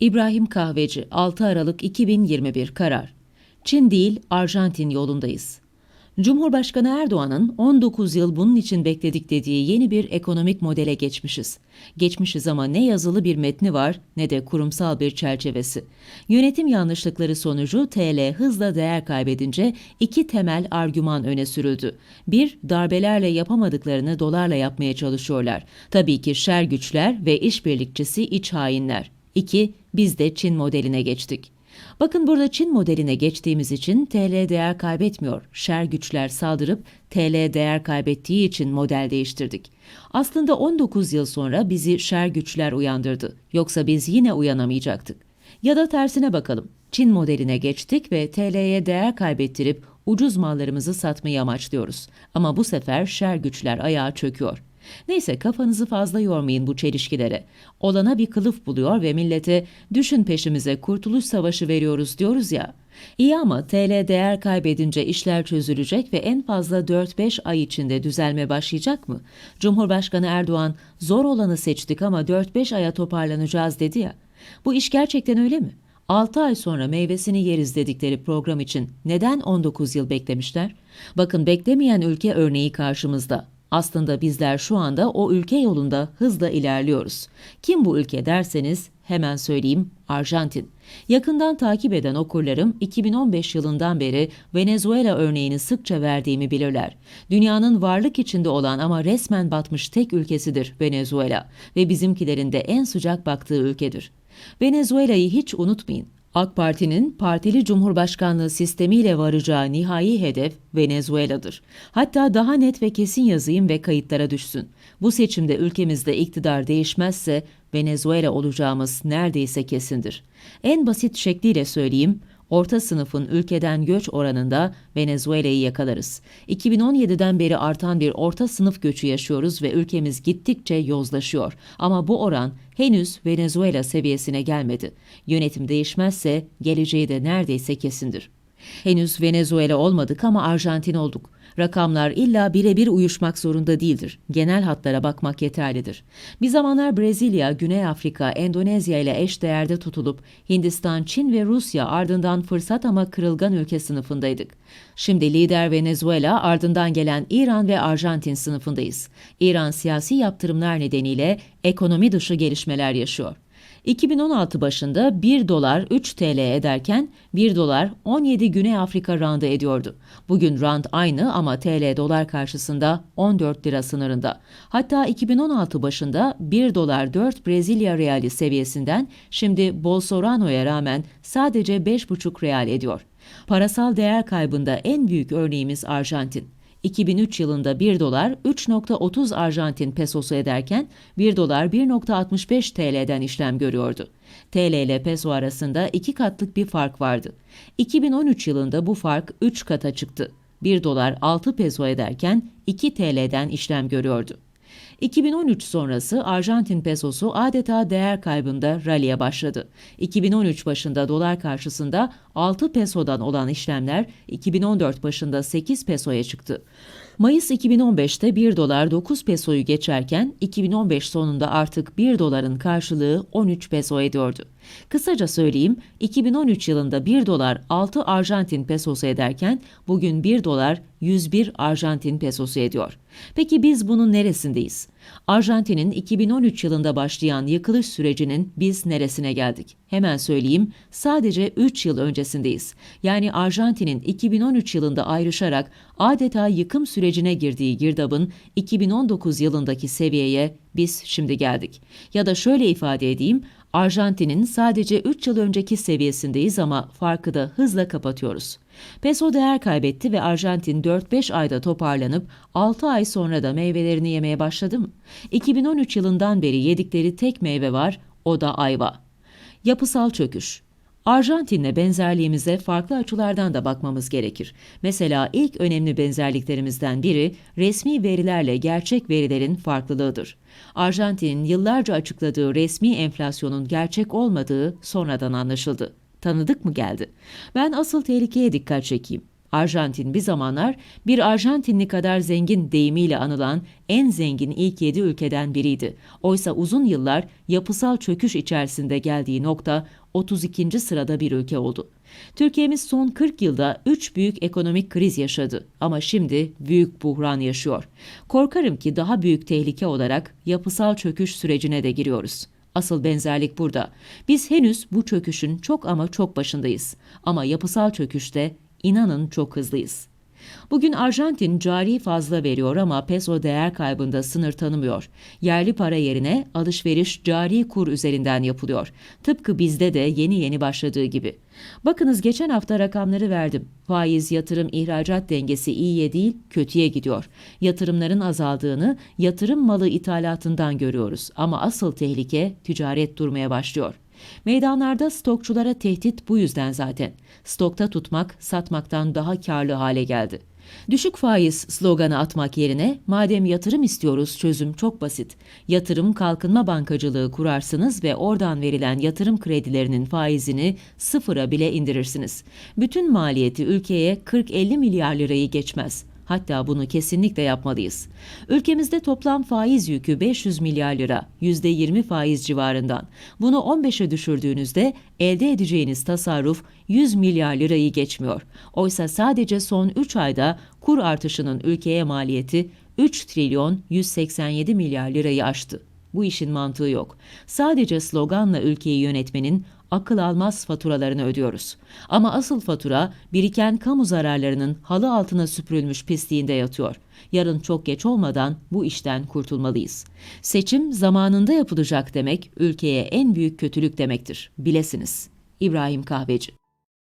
İbrahim Kahveci 6 Aralık 2021 karar. Çin değil Arjantin yolundayız. Cumhurbaşkanı Erdoğan'ın 19 yıl bunun için bekledik dediği yeni bir ekonomik modele geçmişiz. Geçmişiz ama ne yazılı bir metni var ne de kurumsal bir çerçevesi. Yönetim yanlışlıkları sonucu TL hızla değer kaybedince iki temel argüman öne sürüldü. Bir, darbelerle yapamadıklarını dolarla yapmaya çalışıyorlar. Tabii ki şer güçler ve işbirlikçisi iç hainler. 2. Biz de Çin modeline geçtik. Bakın burada Çin modeline geçtiğimiz için TL değer kaybetmiyor. Şer güçler saldırıp TL değer kaybettiği için model değiştirdik. Aslında 19 yıl sonra bizi şer güçler uyandırdı. Yoksa biz yine uyanamayacaktık. Ya da tersine bakalım. Çin modeline geçtik ve TL'ye değer kaybettirip ucuz mallarımızı satmayı amaçlıyoruz. Ama bu sefer şer güçler ayağa çöküyor. Neyse kafanızı fazla yormayın bu çelişkilere. Olana bir kılıf buluyor ve millete düşün peşimize kurtuluş savaşı veriyoruz diyoruz ya. İyi ama TL değer kaybedince işler çözülecek ve en fazla 4-5 ay içinde düzelme başlayacak mı? Cumhurbaşkanı Erdoğan zor olanı seçtik ama 4-5 aya toparlanacağız dedi ya. Bu iş gerçekten öyle mi? 6 ay sonra meyvesini yeriz dedikleri program için neden 19 yıl beklemişler? Bakın beklemeyen ülke örneği karşımızda. Aslında bizler şu anda o ülke yolunda hızla ilerliyoruz. Kim bu ülke derseniz hemen söyleyeyim Arjantin. Yakından takip eden okurlarım 2015 yılından beri Venezuela örneğini sıkça verdiğimi bilirler. Dünyanın varlık içinde olan ama resmen batmış tek ülkesidir Venezuela ve bizimkilerin de en sıcak baktığı ülkedir. Venezuela'yı hiç unutmayın. AK Parti'nin partili cumhurbaşkanlığı sistemiyle varacağı nihai hedef Venezuela'dır. Hatta daha net ve kesin yazayım ve kayıtlara düşsün. Bu seçimde ülkemizde iktidar değişmezse Venezuela olacağımız neredeyse kesindir. En basit şekliyle söyleyeyim, orta sınıfın ülkeden göç oranında Venezuela'yı yakalarız. 2017'den beri artan bir orta sınıf göçü yaşıyoruz ve ülkemiz gittikçe yozlaşıyor. Ama bu oran henüz Venezuela seviyesine gelmedi. Yönetim değişmezse geleceği de neredeyse kesindir. Henüz Venezuela olmadık ama Arjantin olduk. Rakamlar illa birebir uyuşmak zorunda değildir. Genel hatlara bakmak yeterlidir. Bir zamanlar Brezilya, Güney Afrika, Endonezya ile eş değerde tutulup Hindistan, Çin ve Rusya ardından fırsat ama kırılgan ülke sınıfındaydık. Şimdi lider Venezuela ardından gelen İran ve Arjantin sınıfındayız. İran siyasi yaptırımlar nedeniyle ekonomi dışı gelişmeler yaşıyor. 2016 başında 1 dolar 3 TL ederken 1 dolar 17 Güney Afrika randı ediyordu. Bugün rand aynı ama TL dolar karşısında 14 lira sınırında. Hatta 2016 başında 1 dolar 4 Brezilya reali seviyesinden şimdi Bolsonaro'ya rağmen sadece 5,5 real ediyor. Parasal değer kaybında en büyük örneğimiz Arjantin. 2003 yılında 1 dolar 3.30 Arjantin pesosu ederken 1 dolar 1.65 TL'den işlem görüyordu. TL ile peso arasında iki katlık bir fark vardı. 2013 yılında bu fark 3 kata çıktı. 1 dolar 6 peso ederken 2 TL'den işlem görüyordu. 2013 sonrası Arjantin pesosu adeta değer kaybında ralliye başladı. 2013 başında dolar karşısında 6 pesodan olan işlemler 2014 başında 8 pesoya çıktı. Mayıs 2015'te 1 dolar 9 pesoyu geçerken 2015 sonunda artık 1 doların karşılığı 13 peso ediyordu. Kısaca söyleyeyim 2013 yılında 1 dolar 6 Arjantin pesosu ederken bugün 1 dolar 101 Arjantin pesosu ediyor. Peki biz bunun neresindeyiz? Arjantin'in 2013 yılında başlayan yıkılış sürecinin biz neresine geldik? Hemen söyleyeyim, sadece 3 yıl öncesindeyiz. Yani Arjantin'in 2013 yılında ayrışarak adeta yıkım sürecine girdiği girdabın 2019 yılındaki seviyeye biz şimdi geldik. Ya da şöyle ifade edeyim, Arjantin'in sadece 3 yıl önceki seviyesindeyiz ama farkı da hızla kapatıyoruz. Peso değer kaybetti ve Arjantin 4-5 ayda toparlanıp 6 ay sonra da meyvelerini yemeye başladı mı? 2013 yılından beri yedikleri tek meyve var, o da ayva. Yapısal çöküş. Arjantin'le benzerliğimize farklı açılardan da bakmamız gerekir. Mesela ilk önemli benzerliklerimizden biri resmi verilerle gerçek verilerin farklılığıdır. Arjantin'in yıllarca açıkladığı resmi enflasyonun gerçek olmadığı sonradan anlaşıldı. Tanıdık mı geldi? Ben asıl tehlikeye dikkat çekeyim. Arjantin bir zamanlar bir Arjantinli kadar zengin deyimiyle anılan en zengin ilk 7 ülkeden biriydi. Oysa uzun yıllar yapısal çöküş içerisinde geldiği nokta 32. sırada bir ülke oldu. Türkiye'miz son 40 yılda 3 büyük ekonomik kriz yaşadı ama şimdi büyük buhran yaşıyor. Korkarım ki daha büyük tehlike olarak yapısal çöküş sürecine de giriyoruz. Asıl benzerlik burada. Biz henüz bu çöküşün çok ama çok başındayız. Ama yapısal çöküşte inanın çok hızlıyız. Bugün Arjantin cari fazla veriyor ama peso değer kaybında sınır tanımıyor. Yerli para yerine alışveriş cari kur üzerinden yapılıyor. Tıpkı bizde de yeni yeni başladığı gibi. Bakınız geçen hafta rakamları verdim. Faiz, yatırım, ihracat dengesi iyiye değil, kötüye gidiyor. Yatırımların azaldığını yatırım malı ithalatından görüyoruz ama asıl tehlike ticaret durmaya başlıyor. Meydanlarda stokçulara tehdit bu yüzden zaten. Stokta tutmak satmaktan daha karlı hale geldi. Düşük faiz sloganı atmak yerine madem yatırım istiyoruz çözüm çok basit. Yatırım kalkınma bankacılığı kurarsınız ve oradan verilen yatırım kredilerinin faizini sıfıra bile indirirsiniz. Bütün maliyeti ülkeye 40-50 milyar lirayı geçmez. Hatta bunu kesinlikle yapmalıyız. Ülkemizde toplam faiz yükü 500 milyar lira, %20 faiz civarından. Bunu 15'e düşürdüğünüzde elde edeceğiniz tasarruf 100 milyar lirayı geçmiyor. Oysa sadece son 3 ayda kur artışının ülkeye maliyeti 3 trilyon 187 milyar lirayı aştı. Bu işin mantığı yok. Sadece sloganla ülkeyi yönetmenin akıl almaz faturalarını ödüyoruz. Ama asıl fatura biriken kamu zararlarının halı altına süpürülmüş pisliğinde yatıyor. Yarın çok geç olmadan bu işten kurtulmalıyız. Seçim zamanında yapılacak demek ülkeye en büyük kötülük demektir. Bilesiniz. İbrahim Kahveci